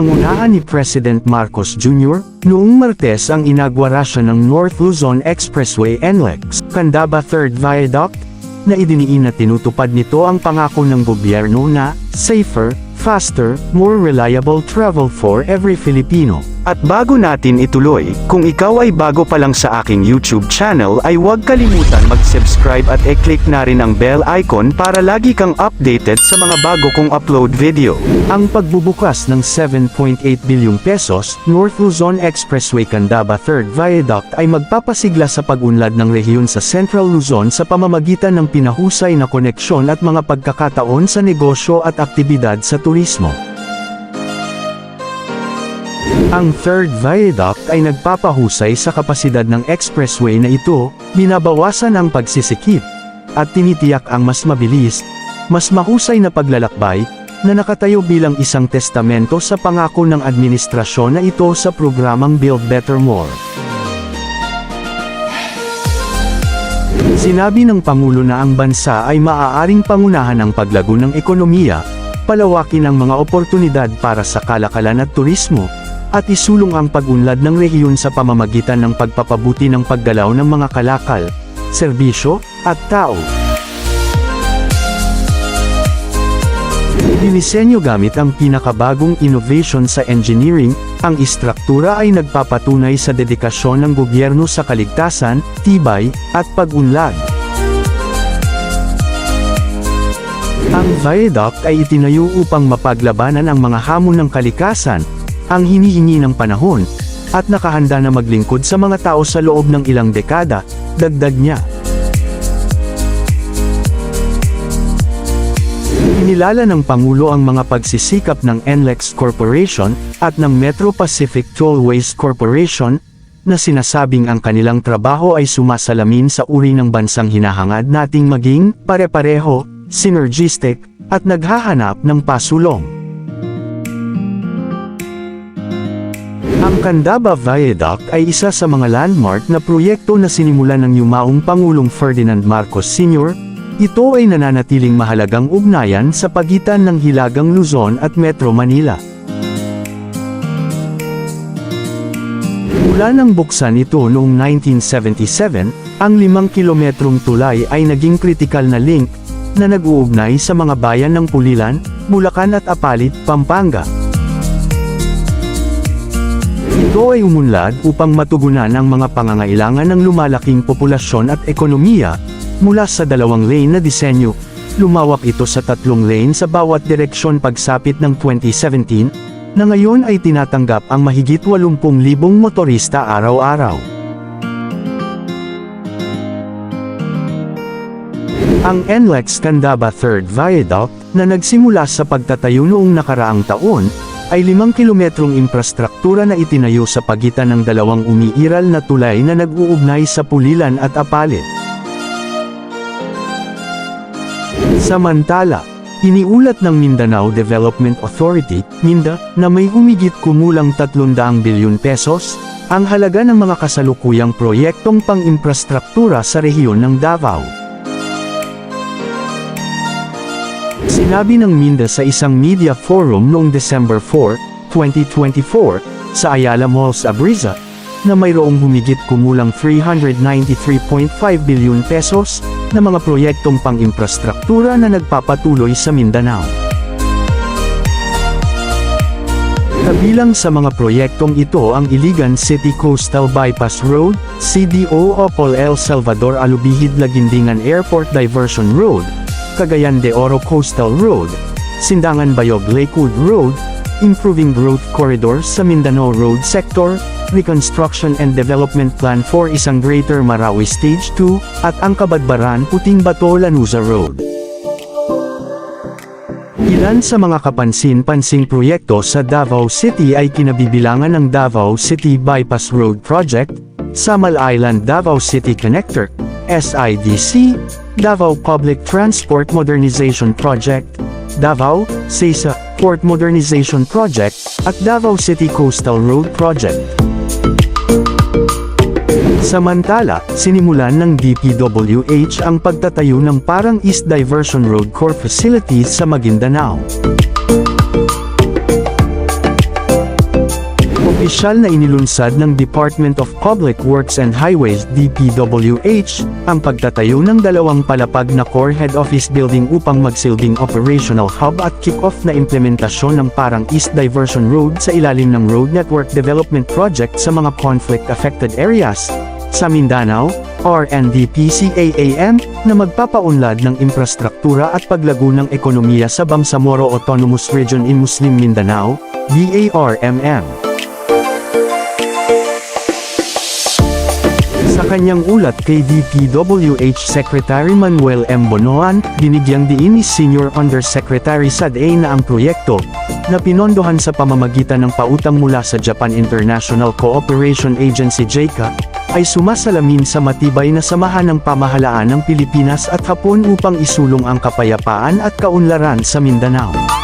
Pangunahan ni President Marcos Jr., noong Martes ang inagwarasyon ng North Luzon Expressway NLEX, Candaba 3rd Viaduct, na idiniin na tinutupad nito ang pangako ng gobyerno na, safer, faster, more reliable travel for every Filipino. At bago natin ituloy, kung ikaw ay bago pa lang sa aking YouTube channel ay huwag kalimutan mag-subscribe at e-click na rin ang bell icon para lagi kang updated sa mga bago kong upload video. Ang pagbubukas ng 7.8 bilyong pesos, North Luzon Expressway Candaba 3rd Viaduct ay magpapasigla sa pag-unlad ng rehiyon sa Central Luzon sa pamamagitan ng pinahusay na koneksyon at mga pagkakataon sa negosyo at aktibidad sa turismo. Ang third viaduct ay nagpapahusay sa kapasidad ng expressway na ito, binabawasan ang pagsisikip, at tinitiyak ang mas mabilis, mas mahusay na paglalakbay, na nakatayo bilang isang testamento sa pangako ng administrasyon na ito sa programang Build Better More. Sinabi ng Pangulo na ang bansa ay maaaring pangunahan ng paglago ng ekonomiya, palawakin ang mga oportunidad para sa kalakalan at turismo, at isulong ang pag-unlad ng rehiyon sa pamamagitan ng pagpapabuti ng paggalaw ng mga kalakal, serbisyo, at tao. Dinisenyo gamit ang pinakabagong innovation sa engineering, ang istruktura ay nagpapatunay sa dedikasyon ng gobyerno sa kaligtasan, tibay, at pag-unlad. Ang viaduct ay itinayo upang mapaglabanan ang mga hamon ng kalikasan, ang hinihingi ng panahon, at nakahanda na maglingkod sa mga tao sa loob ng ilang dekada, dagdag niya. Inilala ng Pangulo ang mga pagsisikap ng NLEX Corporation at ng Metro Pacific Tollways Corporation na sinasabing ang kanilang trabaho ay sumasalamin sa uri ng bansang hinahangad nating maging pare-pareho, synergistic, at naghahanap ng pasulong. Ang Candaba Viaduct ay isa sa mga landmark na proyekto na sinimulan ng yumaong Pangulong Ferdinand Marcos Sr., ito ay nananatiling mahalagang ugnayan sa pagitan ng Hilagang Luzon at Metro Manila. Mula nang buksan ito noong 1977, ang limang kilometrong tulay ay naging kritikal na link na nag-uugnay sa mga bayan ng Pulilan, Bulacan at Apalit, Pampanga. Ito ay umunlad upang matugunan ang mga pangangailangan ng lumalaking populasyon at ekonomiya, mula sa dalawang lane na disenyo, lumawak ito sa tatlong lane sa bawat direksyon pagsapit ng 2017, na ngayon ay tinatanggap ang mahigit 80,000 motorista araw-araw. Ang NLEX Candaba 3rd Viaduct, na nagsimula sa pagtatayo noong nakaraang taon, ay limang kilometrong infrastruktura na itinayo sa pagitan ng dalawang umiiral na tulay na nag-uugnay sa Pulilan at Apalit. Samantala, iniulat ng Mindanao Development Authority, MINDA, na may humigit kumulang 300 bilyon pesos, ang halaga ng mga kasalukuyang proyektong pang-infrastruktura sa rehiyon ng Davao. Sinabi ng Minda sa isang media forum noong December 4, 2024, sa Ayala Mall sa Abriza, na mayroong humigit kumulang 393.5 bilyon pesos na mga proyektong pang-infrastruktura na nagpapatuloy sa Mindanao. Kabilang sa mga proyektong ito ang Iligan City Coastal Bypass Road, CDO Opol El Salvador Alubihid Lagindingan Airport Diversion Road, Cagayan de Oro Coastal Road, Sindangan Bayog Lakewood Road, Improving Growth Corridors sa Mindanao Road Sector, Reconstruction and Development Plan for isang Greater Marawi Stage 2, at ang Kabadbaran Puting Bato Lanuza Road. Ilan sa mga kapansin-pansing proyekto sa Davao City ay kinabibilangan ng Davao City Bypass Road Project, Samal Island Davao City Connector, SIDC, Davao Public Transport Modernization Project, Davao, CESA, Port Modernization Project, at Davao City Coastal Road Project. Samantala, sinimulan ng DPWH ang pagtatayo ng parang East Diversion Road Core Facilities sa Maguindanao. Opisyal na inilunsad ng Department of Public Works and Highways DPWH, ang pagtatayo ng dalawang palapag na core head office building upang magsilbing operational hub at kick-off na implementasyon ng parang East Diversion Road sa ilalim ng Road Network Development Project sa mga conflict-affected areas. Sa Mindanao, RNDPCAAM, na magpapaunlad ng infrastruktura at paglago ng ekonomiya sa Bangsamoro Autonomous Region in Muslim Mindanao, BARMM. Sa kanyang ulat kay DPWH Secretary Manuel M. Bonoan, binigyang diin ni Senior Undersecretary SADA na ang proyekto, na pinondohan sa pamamagitan ng pautang mula sa Japan International Cooperation Agency JICA, ay sumasalamin sa matibay na samahan ng pamahalaan ng Pilipinas at Hapon upang isulong ang kapayapaan at kaunlaran sa Mindanao.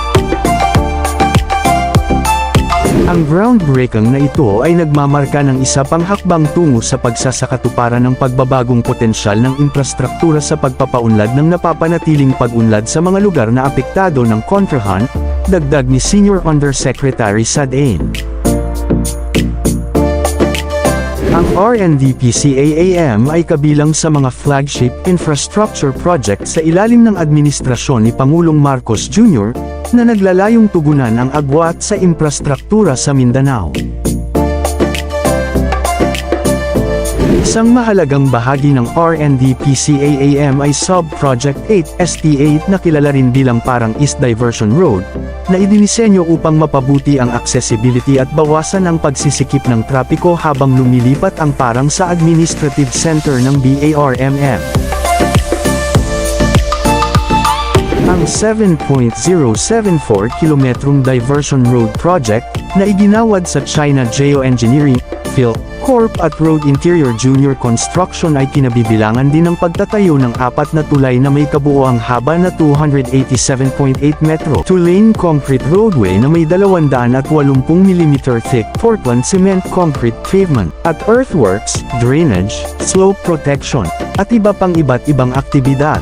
Ang groundbreaking na ito ay nagmamarka ng isa pang hakbang tungo sa pagsasakatuparan ng pagbabagong potensyal ng infrastruktura sa pagpapaunlad ng napapanatiling pag-unlad sa mga lugar na apektado ng kontrahan, dagdag ni Senior Undersecretary Sadain. Ang RNDPCAAM ay kabilang sa mga flagship infrastructure project sa ilalim ng administrasyon ni Pangulong Marcos Jr., na naglalayong tugunan ang agwat sa infrastruktura sa Mindanao. Isang mahalagang bahagi ng RNDPCAAM ay Sub-Project 8 ST8 na kilala rin bilang parang East Diversion Road, na idinisenyo upang mapabuti ang accessibility at bawasan ang pagsisikip ng trapiko habang lumilipat ang parang sa administrative center ng BARMM. Ang 7.074 kilometrong diversion road project, na iginawad sa China Geoengineering, Phil, Corp at Road Interior Junior Construction ay kinabibilangan din ng pagtatayo ng apat na tulay na may kabuoang haba na 287.8 metro. Two-lane concrete roadway na may 280 mm thick Portland cement concrete pavement, at earthworks, drainage, slope protection, at iba pang iba't ibang aktibidad.